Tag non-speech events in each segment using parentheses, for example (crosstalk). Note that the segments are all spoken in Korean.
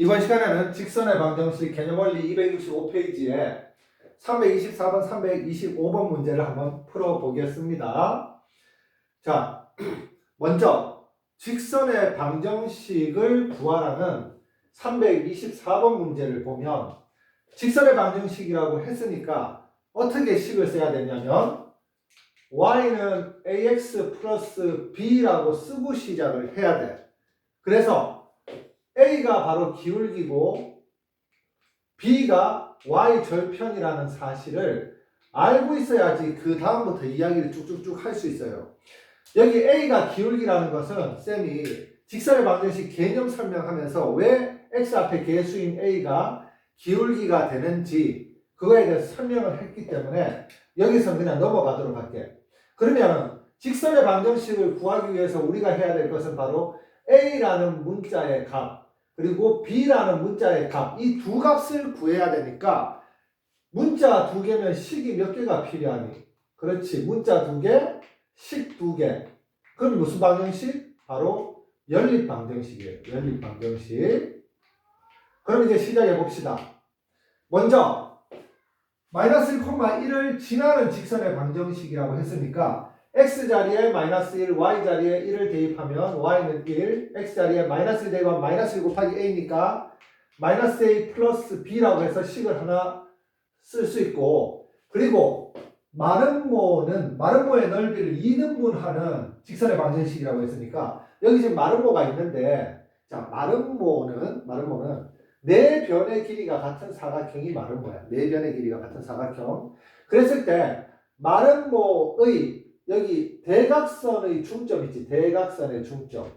이번 시간에는 직선의 방정식 개념 원리 265페이지에 324번, 325번 문제를 한번 풀어보겠습니다. 자, (clears throat) 먼저 직선의 방정식을 구하라는 324번 문제를 보면 직선의 방정식이라고 했으니까 어떻게 식을 써야 되냐면 y는 ax 플러스 b라고 쓰고 시작을 해야 돼. 그래서 a가 바로 기울기고 b가 y 절편이라는 사실을 알고 있어야지 그 다음부터 이야기를 쭉쭉쭉 할 수 있어요. 여기 a가 기울기라는 것은 쌤이 직선의 방정식 개념 설명하면서 왜 x 앞에 개수인 a가 기울기가 되는지 그거에 대해서 설명을 했기 때문에 여기서는 그냥 넘어가도록 할게. 그러면 직선의 방정식을 구하기 위해서 우리가 해야 될 것은 바로 a라는 문자의 값 그리고 b라는 문자의 값 이 두 값을 구해야 되니까 문자 두 개면 식이 몇 개가 필요하니? 그렇지 문자 두 개, 식 두 개. 그럼 무슨 방정식? 바로 연립 방정식이에요. 연립 방정식. 그럼 이제 시작해 봅시다. 먼저 마이너스 1,1을 지나는 직선의 방정식이라고 했으니까 x 자리에 마이너스 1, y 자리에 1을 대입하면 y는 1, x 자리에 마이너스 1 대입하면 마이너스 1 곱하기 a니까 마이너스 a 플러스 b라고 해서 식을 하나 쓸 수 있고 그리고 마름모는 마름모의 넓이를 2등분하는 직선의 방정식이라고 했으니까 여기 지금 마름모가 있는데 자 마름모는 마름모는 네 변의 길이가 같은 사각형이 마름모야. 네 변의 길이가 같은 사각형. 그랬을 때 마름모의 여기 대각선의 중점 있지. 대각선의 중점.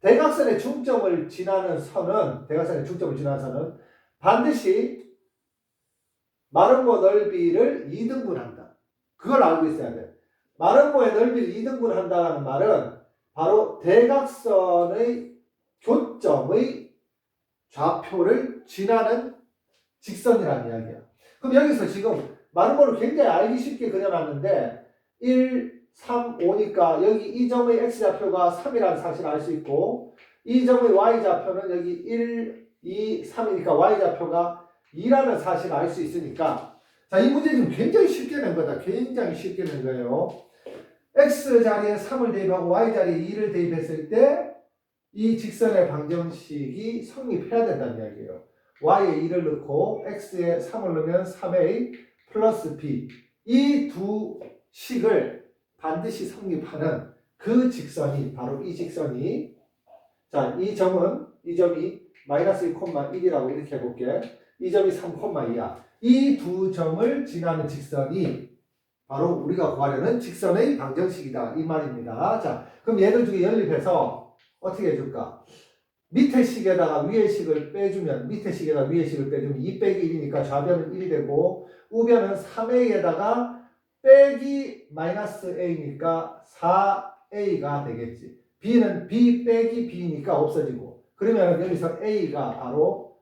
대각선의 중점을 지나는 선은 대각선의 중점을 지나는 선은 반드시 마름모 넓이를 2등분한다. 그걸 알고 있어야 돼. 마름모의 넓이를 2등분한다는 말은 바로 대각선의 교점의 좌표를 지나는 직선이라는 이야기야. 그럼 여기서 지금 마름모를 굉장히 알기 쉽게 그려놨는데 1, 3, 5니까 여기 이 점의 x좌표가 3이라는 사실을 알 수 있고 이 점의 y좌표는 여기 1, 2, 3이니까 y좌표가 2라는 사실을 알 수 있으니까 자, 이 문제 지금 굉장히 쉽게 낸 거다. 굉장히 쉽게 낸 거예요. x 자리에 3을 대입하고 y 자리에 2를 대입했을 때 이 직선의 방정식이 성립해야 된다는 이야기예요. y에 2를 넣고 x에 3을 넣으면 3a 플러스 b 이 두 식을 반드시 성립하는 그 직선이 바로 이 직선이 자, 이 점은 이 점이 마이너스 1,1이라고 이렇게 해볼게. 이 점이 3,2야. 이 두 점을 지나는 직선이 바로 우리가 구하려는 직선의 방정식이다. 이 말입니다. 자, 그럼 얘들 중에 연립해서 어떻게 해줄까? 밑에 식에다가 위에 식을 빼주면 밑에 식에다 위에 식을 빼주면 2 빼기 1이니까 좌변은 1이 되고 우변은 3a에다가 빼기 마이너스 a니까 4a가 되겠지. b는 b 빼기 b니까 없어지고 그러면 여기서 a가 바로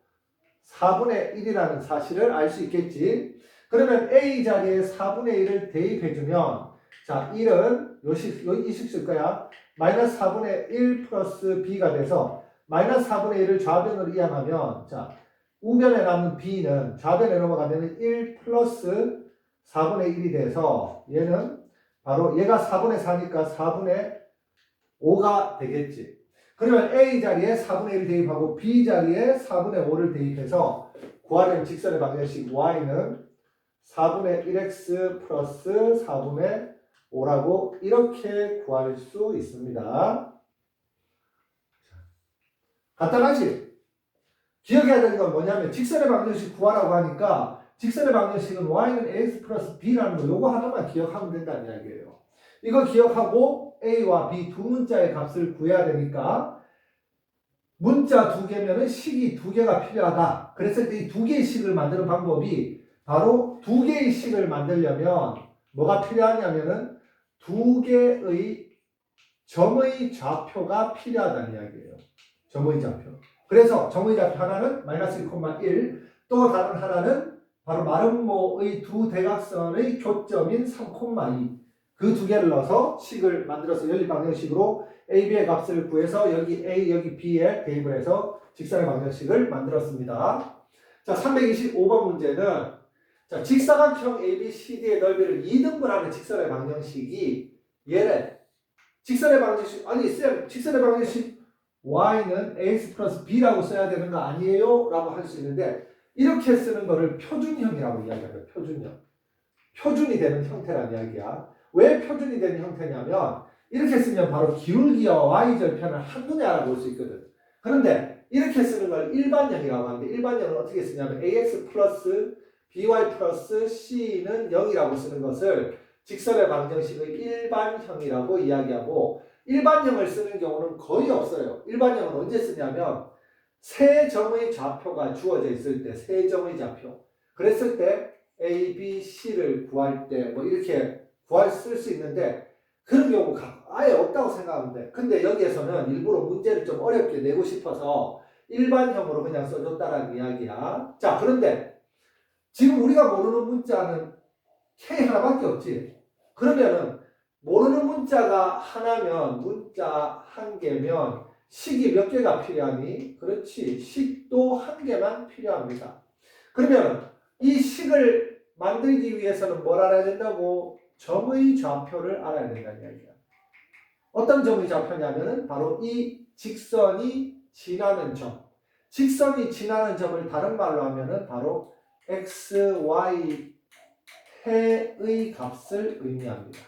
4분의 1이라는 사실을 알 수 있겠지. 그러면 a 자리에 4분의 1을 대입해주면 자 1은 요식 쓸 거야. 마이너스 4분의 1 플러스 b가 돼서 마이너스 4분의 1을 좌변으로 이항하면 자 우변에 남는 b는 좌변에 넘어가면 1 플러스 4분의 1이 돼서 얘는 바로 얘가 4분의 4니까 4분의 5가 되겠지. 그러면 a 자리에 4분의 1을 대입하고 b 자리에 4분의 5를 대입해서 구하는 직선의 방정식 y는 4분의 1x 플러스 4분의 5라고 이렇게 구할 수 있습니다. 간단하지? 기억해야 되는 건 뭐냐면 직선의 방정식 구하라고 하니까 직선의 방정식은 y는 ax 플러스 b라는 거 요거 하나만 기억하면 된다는 이야기예요. 이거 기억하고 a와 b 두 문자의 값을 구해야 되니까 문자 두 개면은 식이 두 개가 필요하다. 그랬을 때 이 두 개의 식을 만드는 방법이 바로 두 개의 식을 만들려면 뭐가 필요하냐면은 두 개의 점의 좌표가 필요하다는 이야기예요. 점의 좌표. 그래서 점의 좌표 하나는 마이너스 1,1, 또 다른 하나는 바로 마름모의 두 대각선의 교점인 3,2. 그그두 개를 넣어서 식을 만들어서 연립 방정식으로 AB의 값을 구해서 여기 A, 여기 B에 대입을 해서 직선의 방정식을 만들었습니다. 자, 325번 문제는 자, 직사각형 ABCD의 넓이를 2등분하는 직선의 방정식이 얘래. 직선의 방정식 아니 쌤 직선의 방정식 y는 ax 플러스 b라고 써야 되는 거 아니에요? 라고 할 수 있는데 이렇게 쓰는 거를 표준형이라고 이야기해요. 표준형. 표준이 되는 형태란 이야기야. 왜 표준이 되는 형태냐면 이렇게 쓰면 바로 기울기와 y절편을 한눈에 알아볼 수 있거든. 그런데 이렇게 쓰는 걸 일반형이라고 하는데 일반형은 어떻게 쓰냐면 ax 플러스 by 플러스 c는 0이라고 쓰는 것을 직선의 방정식의 일반형이라고 이야기하고 일반형을 쓰는 경우는 거의 없어요. 일반형은 언제 쓰냐면 세 점의 좌표가 주어져 있을 때 세 점의 좌표. 그랬을 때 A, B, C를 구할 때 뭐 이렇게 구할 쓸 수 있는데 그런 경우가 아예 없다고 생각하면 돼. 근데 여기에서는 일부러 문제를 좀 어렵게 내고 싶어서 일반형으로 그냥 써줬다라는 이야기야. 자, 그런데 지금 우리가 모르는 문자는 K 하나밖에 없지. 그러면은 모르는 문자가 하나면 문자 한 개면 식이 몇 개가 필요하니? 그렇지. 식도 한 개만 필요합니다. 그러면 이 식을 만들기 위해서는 뭘 알아야 된다고? 점의 좌표를 알아야 된다는 이야기야. 어떤 점의 좌표냐면은 바로 이 직선이 지나는 점. 직선이 지나는 점을 다른 말로 하면은 바로 x, y 해의 값을 의미합니다.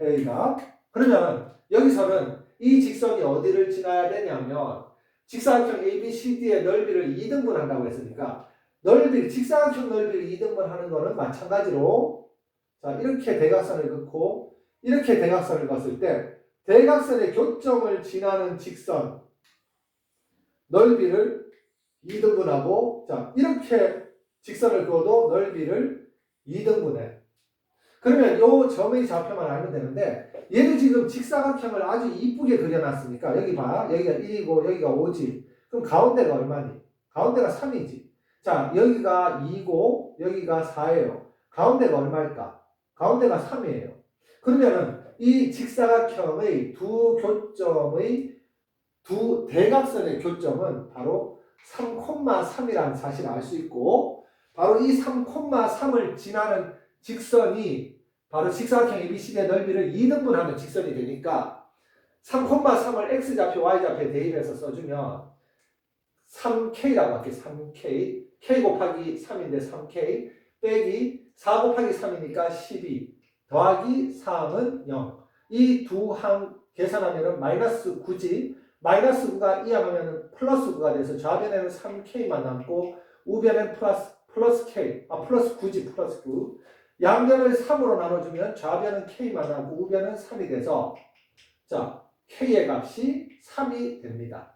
해의 값. 그러면 여기서는 이 직선이 어디를 지나야 되냐면 직사각형 ABCD의 넓이를 2등분 한다고 했으니까 넓이, 직사각형 넓이를 2등분 하는 거는 마찬가지로 자 이렇게 대각선을 긋고 이렇게 대각선을 봤을 때 대각선의 교점을 지나는 직선 넓이를 2등분하고 자 이렇게 직선을 그어도 넓이를 2등분해. 그러면 이 점의 좌표만 알면 되는데 얘도 지금 직사각형을 아주 이쁘게 그려놨으니까 여기 봐. 여기가 1이고 여기가 5지. 그럼 가운데가 얼마니? 가운데가 3이지. 자 여기가 2고 여기가 4예요. 가운데가 얼마일까? 가운데가 3이에요. 그러면은 이 직사각형의 두 교점의 두 대각선의 교점은 바로 3,3이라는 사실을 알 수 있고 바로 이 3,3을 지나는 직선이 바로 직사각형 ABCD의 넓이를 2등분하면 직선이 되니까 3,3을 x좌표, y좌표에 대입해서 써주면 3k라고 할게 3k k. 곱하기 3인데 3k 빼기 4 곱하기 3이니까 12 더하기 3은 0. 이 두 항 계산하면 마이너스 9지. 마이너스 9가 이 항하면 플러스 9가 돼서 좌변에는 3k만 남고 우변엔 플러스 플러스 k. 아 플러스 9지 플러스 9 양변을 3으로 나눠주면 좌변은 k만 하고 우변은 3이 돼서 자 k의 값이 3이 됩니다.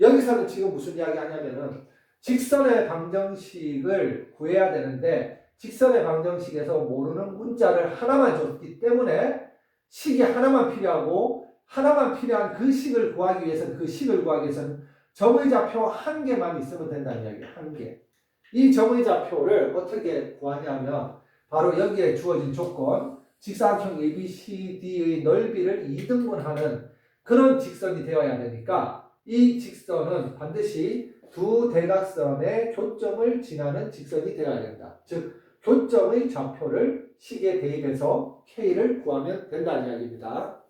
여기서는 지금 무슨 이야기 하냐면은 직선의 방정식을 구해야 되는데 직선의 방정식에서 모르는 문자를 하나만 줬기 때문에 식이 하나만 필요하고 하나만 필요한 그 식을 구하기 위해서는 그 식을 구하기 위해서는 점의 좌표 한 개만 있으면 된다는 이야기예요. 한 개. 이 점의 좌표를 어떻게 구하냐면 바로 여기에 주어진 조건 직사각형 ABCD의 넓이를 2등분하는 그런 직선이 되어야 되니까 이 직선은 반드시 두 대각선의 교점을 지나는 직선이 되어야 된다. 즉 교점의 좌표를 식에 대입해서 K를 구하면 된다는 이야기입니다.